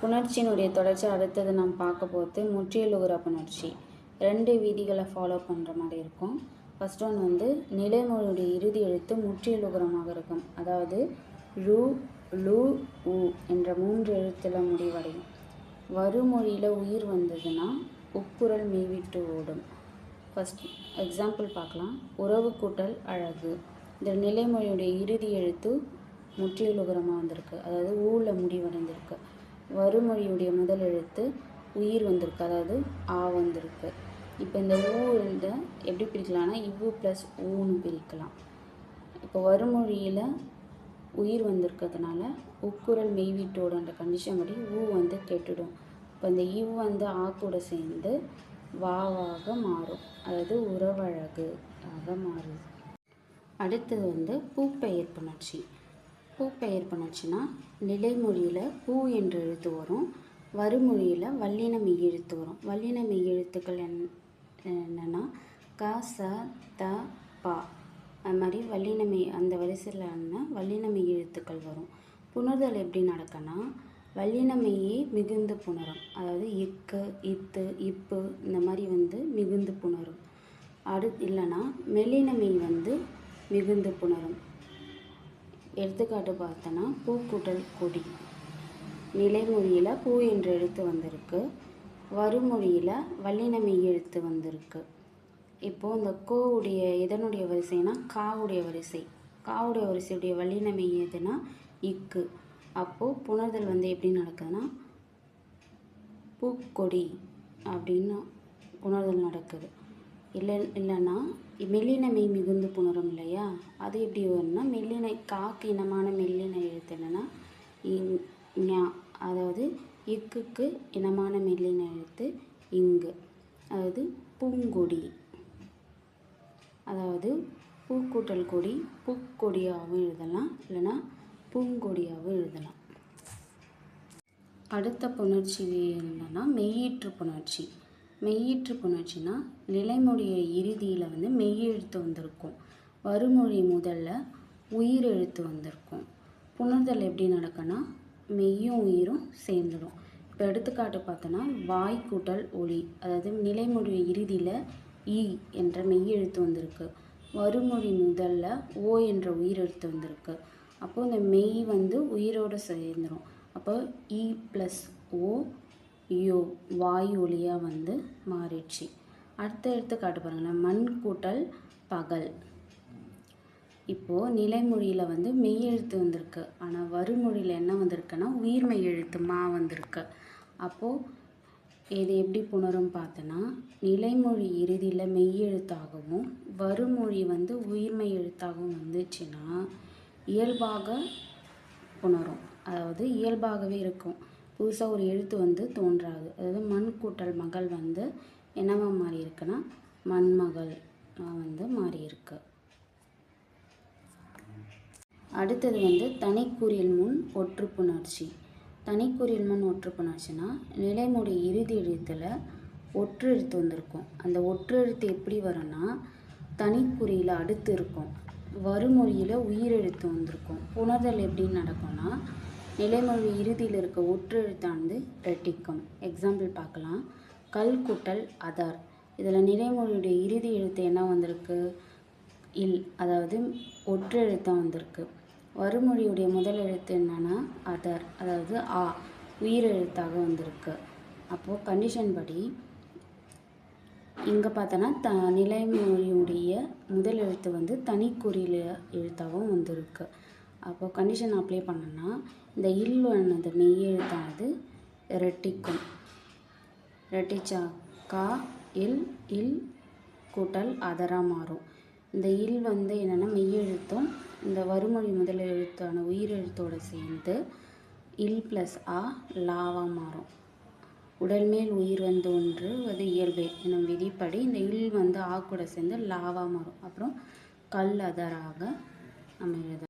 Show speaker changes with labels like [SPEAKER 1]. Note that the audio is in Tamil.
[SPEAKER 1] புணர்ச்சியினுடைய தொடர்ச்சி அடுத்தது நாம் பார்க்க போகிறது முற்றியலுகிற புணர்ச்சி. ரெண்டு விதிகளை ஃபாலோ பண்ணுற மாதிரி இருக்கும். ஃபஸ்ட் ஒன் வந்து நிலைமொழியுடைய இறுதி எழுத்து முற்றியலுகரமாக இருக்கும். அதாவது ரு லு உ என்ற மூன்று எழுத்தில் முடிவடையும். வருமொழியில் உயிர் வந்ததுன்னா உப்புரல் மீவிட்டு ஓடும். ஃபஸ்ட் எக்ஸாம்பிள் பார்க்கலாம். உறவு கூட்டல் அழகு. இந்த நிலைமொழியுடைய இறுதி எழுத்து முற்றியலுகரமாக வந்திருக்கு. அதாவது ஊவில் முடிவடைந்திருக்கு. வருமொழியுடைய முதல் எழுத்து உயிர் வந்திருக்கு அதாவது ஆ வந்திருக்கு. இப்போ இந்த ஊ எப்படி பிரிக்கலாம்னா இவ்வு ப்ளஸ் ஊன்னு பிரிக்கலாம். இப்போ வருமொழியில் உயிர் வந்திருக்கிறதுனால உக்குரல் மெய்வீட்டோடன்ற கண்டிஷன் படி ஊ வந்து கெட்டுடும். இப்போ இந்த இவ் வந்து ஆ கூட சேர்ந்து வாவாக மாறும். அதாவது உறவழகு ஆக மாறுது அடுத்தது வந்து பூப்பெயர் புணர்ச்சி. பூப்பெயர் பண்ணுச்சுன்னா நிலைமொழியில் பூ என்ற எழுத்து வரும் வறுமொழியில் வல்லின மெய் எழுத்து வரும். வல்லின மெய் எழுத்துக்கள் என் என்னென்னா க ச த பா. அது மாதிரி வல்லின மெய் அந்த வரிசையில் வல்லின மெய் எழுத்துக்கள் வரும். புணர்தல் எப்படி நடக்குன்னா வல்லினமையே மிகுந்து புணரும். அதாவது இக்கு இத்து இப்பு இந்த மாதிரி வந்து மிகுந்து புணரும். அடு இல்லைன்னா மெல்லினமை வந்து மிகுந்து புணரும். எடுத்துக்காட்டு பார்த்தோன்னா பூக்கூட்டல் கொடி. நிலைமொழியில் பூ என்ற எழுத்து வந்திருக்கு. வருமொழியில் வல்லினமை எழுத்து வந்திருக்கு. இப்போது இந்த கோவுடைய இதனுடைய வரிசைனா காவுடைய வரிசை. காவுடைய வரிசையுடைய வல்லினமை எதுனா இக்கு. அப்போது புணர்தல் வந்து எப்படி நடக்குதுன்னா பூக்கொடி அப்படின்னு புணர்தல் நடக்குது. இல்லை இல்லைன்னா மெல்லினமை மிகுந்து புணரும் இல்லையா? அது எப்படி வரும்னா மெல்லினை காக்கு இனமான மெல்லின எழுத்து என்னென்னா ஞா அதாவது இக்குக்கு இனமான மெல்லின எழுத்து இங்கு. அதாவது பூங்கொடி. அதாவது பூக்கூட்டல் கொடி பூக்கொடியாகவும் எழுதலாம். இல்லைன்னா பூங்கொடியாகவும் எழுதலாம். அடுத்த புணர்ச்சி என்னன்னா மெய்யீற்று புணர்ச்சி. மெய்யிற்று புணர்ச்சினா நிலைமொழிய இறுதியில் வந்து மெய்யெழுத்து வந்திருக்கும். வருமொழி முதல்ல உயிர் எழுத்து வந்திருக்கும். புணர்தல் எப்படி நடக்குன்னா மெய்யும் உயிரும் சேர்ந்துடும் இப்போ எடுத்துக்காட்டு பார்த்தோன்னா வாய் கூட்டல் ஒளி அதாவது நிலைமொழி இறுதியில் ஈ என்ற மெய்யெழுத்து வந்திருக்கு. வருமொழி முதல்ல ஓ என்ற உயிரெழுத்து வந்திருக்கு. அப்போது இந்த மெய் வந்து உயிரோடு சேர்ந்துடும் அப்போ இ ப்ளஸ் ஓ யோ வாய் ஒளியாக வந்து மாறிடுச்சு. அடுத்த எடுத்துக்காட்டு பாருங்களேன். மண் கூட்டல் பகல். இப்போது நிலைமொழியில் வந்து மெய்யெழுத்து வந்திருக்கு. ஆனால் வருமொழியில் என்ன வந்திருக்குன்னா உயிர்மெய் எழுத்து மா வந்திருக்கு. அப்போது இது எப்படி புணரும் பார்த்தோன்னா நிலைமொழி இறுதியில் மெய்யெழுத்தாகவும் வருமொழி வந்து உயிர்மெய் எழுத்தாகவும் வந்துச்சுன்னா இயல்பாக புணரும். அதாவது இயல்பாகவே இருக்கும். புதுசாக ஒரு எழுத்து வந்து தோன்றாது. அதாவது மண் கூட்டல் மகள் வந்து என்னவா மாறி இருக்குன்னா மண்மகள் வந்து மாறி இருக்கு அடுத்தது வந்து தனிக்குறியல் முன் ஒற்றுப்புணர்ச்சி. தனிக்குறியல் முன் ஒற்றுப்புணர்ச்சினா நிலைமொழி இறுதி எழுத்தில் ஒற்று எழுத்து வந்திருக்கும். அந்த ஒற்று எழுத்து எப்படி வரும்னா தனிக்குறியில் அடுத்து இருக்கும். வருமொழியில் உயிரெழுத்து வந்திருக்கும். புணர்தல் எப்படி நடக்கும்னா நிலைமொழி இறுதியில் இருக்க ஒற்றெழுத்தானது ரெட்டிக்கம் ரெட்டிக்கும் எக்ஸாம்பிள் பார்க்கலாம். கல் குட்டல் அதார் இதில் நிலைமொழியுடைய இறுதி எழுத்து என்ன வந்திருக்கு? இல் அதாவது ஒற்றெழுத்தாக வந்திருக்கு. வறுமொழியுடைய முதல் எழுத்து என்னன்னா அதர் அதாவது ஆ உயிரெழுத்தாக வந்திருக்கு. அப்போது கண்டிஷன் படி இங்கே பார்த்தோன்னா த நிலைமொழியுடைய முதல் எழுத்து வந்து தனிக்குறியில் எழுத்தாகவும் வந்திருக்கு. அப்போது கண்டிஷன் அப்ளை பண்ணோன்னா இந்த இல் ஆனது மெய் எழுத்தானது ரெட்டிக்கும் ரெட்டிச்சா கா இல் இல் கூட்டல் அதராக மாறும். இந்த இல் வந்து என்னென்னா மெய்யெழுத்தும் இந்த வருமொழி முதல் எழுத்தான உயிரெழுத்தோடு சேர்ந்து இல் ப்ளஸ் ஆ லாவாக மாறும். உடல் மேல் உயிர் வந்து ஒன்று அது இயல்பே. என்னும் விதிப்படி இந்த இல் வந்து ஆ கூட சேர்ந்து லாவாக மாறும். அப்புறம் கல் அதராக நம்ம எழுத